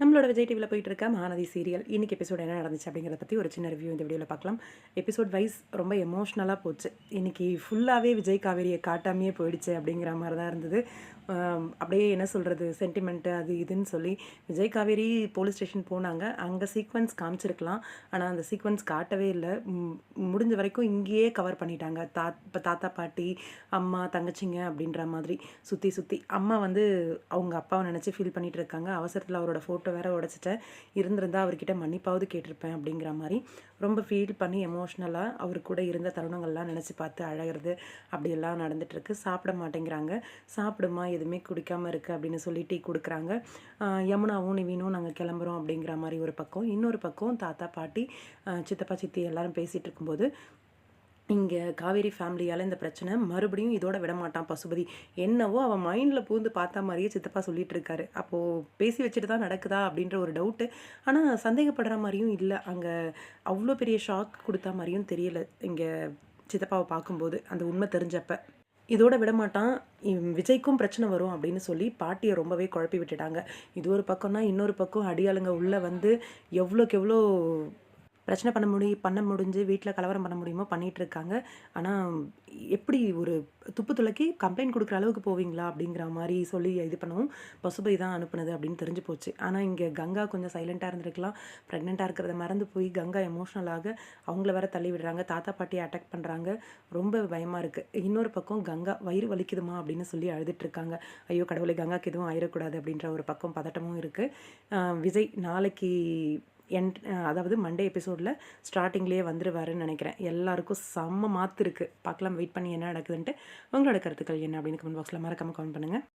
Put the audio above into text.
நம்மளோட விஜய் டிவியில் போயிட்டு இருக்க மகாநதி சீரியல் இன்னைக்கு எபிசோட் என்ன நடந்துச்சு அப்படிங்கிறத பற்றி ஒரு சின்ன ரிவ்யூ இந்த வீடியோவில் பார்க்கலாம். எபிசோட் வைஸ் ரொம்ப எமோஷ்னலாக போச்சு. இன்னைக்கு ஃபுல்லாகவே விஜய் காவேரியை காட்டாமையே போயிடுச்சு அப்படிங்கிற மாதிரி தான் இருந்தது. அப்படியே என்ன சொல்கிறது சென்டிமெண்ட்டு அது இதுன்னு சொல்லி விஜய் காவேரி போலீஸ் ஸ்டேஷன் போனாங்க. அங்கே சீக்வன்ஸ் காமிச்சிருக்கலாம். ஆனால் அந்த சீக்வன்ஸ் காட்டவே இல்லை. முடிஞ்ச வரைக்கும் இங்கேயே கவர் பண்ணிட்டாங்க. தா இப்போ தாத்தா பாட்டி அம்மா தங்கச்சிங்க அப்படின்ற மாதிரி. சுற்றி சுற்றி அம்மா வந்து அவங்க அப்பாவை நினச்சி ஃபீல் பண்ணிகிட்டு இருக்காங்க. அவசரத்தில் அவரோட ஃபோட்டோ வேற உடச்சிட்டேன். இருந்திருந்தால் அவர்கிட்ட மன்னிப்பாவது கேட்டிருப்பேன் அப்படிங்கிற மாதிரி ரொம்ப ஃபீல் பண்ணி எமோஷ்னலாக அவர் கூட இருந்த தருணங்கள்லாம் நினச்சி பார்த்து அழகிறது அப்படியெல்லாம் நடந்துட்டுருக்கு. சாப்பிட மாட்டேங்கிறாங்க. சாப்பிடுமா? எதுவுமே குடிக்காமல் இருக்கு அப்படின்னு சொல்லி டீ கொடுக்குறாங்க. யமுனாவும் நிவீனும் நாங்கள் கிளம்புறோம் அப்படிங்கிற மாதிரி ஒரு பக்கம். இன்னொரு பக்கம் தாத்தா பாட்டி சித்தப்பா சித்தி எல்லாரும் பேசிகிட்டு இருக்கும்போது இங்கே காவேரி ஃபேமிலியால் இந்த பிரச்சனை மறுபடியும் இதோட விட மாட்டான் பசுபதி. என்னவோ அவன் மைண்டில் பூந்து பார்த்த மாதிரியே சித்தப்பா சொல்லிட்டு இருக்காரு. அப்போது பேசி வச்சுட்டு தான் நடக்குதா அப்படின்ற ஒரு டவுட்டு ஆனால் சந்தேகப்படுற மாதிரியும் இல்லை. அங்கே அவ்வளோ பெரிய ஷாக் கொடுத்த மாதிரியும் தெரியல இங்கே சித்தப்பாவை பார்க்கும்போது அந்த உண்மை தெரிஞ்சப்ப. இதோட விடமாட்டான் விஜய்க்கும் பிரச்சனை வரும் அப்படின்னு சொல்லி பாட்டியை ரொம்பவே குழப்பி விட்டுட்டாங்க. இது ஒரு பக்கம்னா இன்னொரு பக்கம் அடியாளுங்க உள்ளே வந்து எவ்வளோக்கு எவ்வளோ பிரச்சனை பண்ண முடியும் பண்ண முடிஞ்சு வீட்டில் கலவரம் பண்ண முடியுமோ பண்ணிகிட்டு இருக்காங்க ஆனால் எப்படி ஒரு துப்பு துளக்கி கம்ப்ளைண்ட் கொடுக்குற அளவுக்கு போவீங்களா அப்படிங்கிற மாதிரி சொல்லி இது பண்ணவும். பசுபை தான் அனுப்புனது அப்படின்னு தெரிஞ்சு போச்சு. ஆனால் இங்கே கங்கா கொஞ்சம் சைலண்ட்டாக இருந்திருக்கலாம். ப்ரெக்னெண்ட்டாக இருக்கிறத மறந்து போய் கங்கா எமோஷ்னலாக அவங்கள வேற தள்ளி விடுறாங்க. தாத்தா பாட்டியை அட்டாக் பண்ணுறாங்க ரொம்ப பயமாக இருக்குது இன்னொரு பக்கம் கங்கா வயிறு வலிக்குதுமா அப்படின்னு சொல்லி அழுதுட்டு இருக்காங்க ஐயோ கடவுளை கங்காக்கு எதுவும் ஆயிடக்கூடாது அப்படின்ற ஒரு பக்கம் பதட்டமும் இருக்குது விஜய் நாளைக்கு என் அதாவது மண்டே எபிசோடில் ஸ்டார்டிங்லேயே வந்துடுவாருன்னு நினைக்கிறேன். எல்லாருக்கும் செம்ம மாத்து இருக்குது பார்க்கலாம் வெயிட் பண்ணி என்ன நடக்குதுன்ட்டு. உங்களோட கருத்துக்கள் என்ன அப்படின்னு கமெண்ட் பாக்ஸில் மறக்காமல் கமெண்ட் பண்ணுங்கள்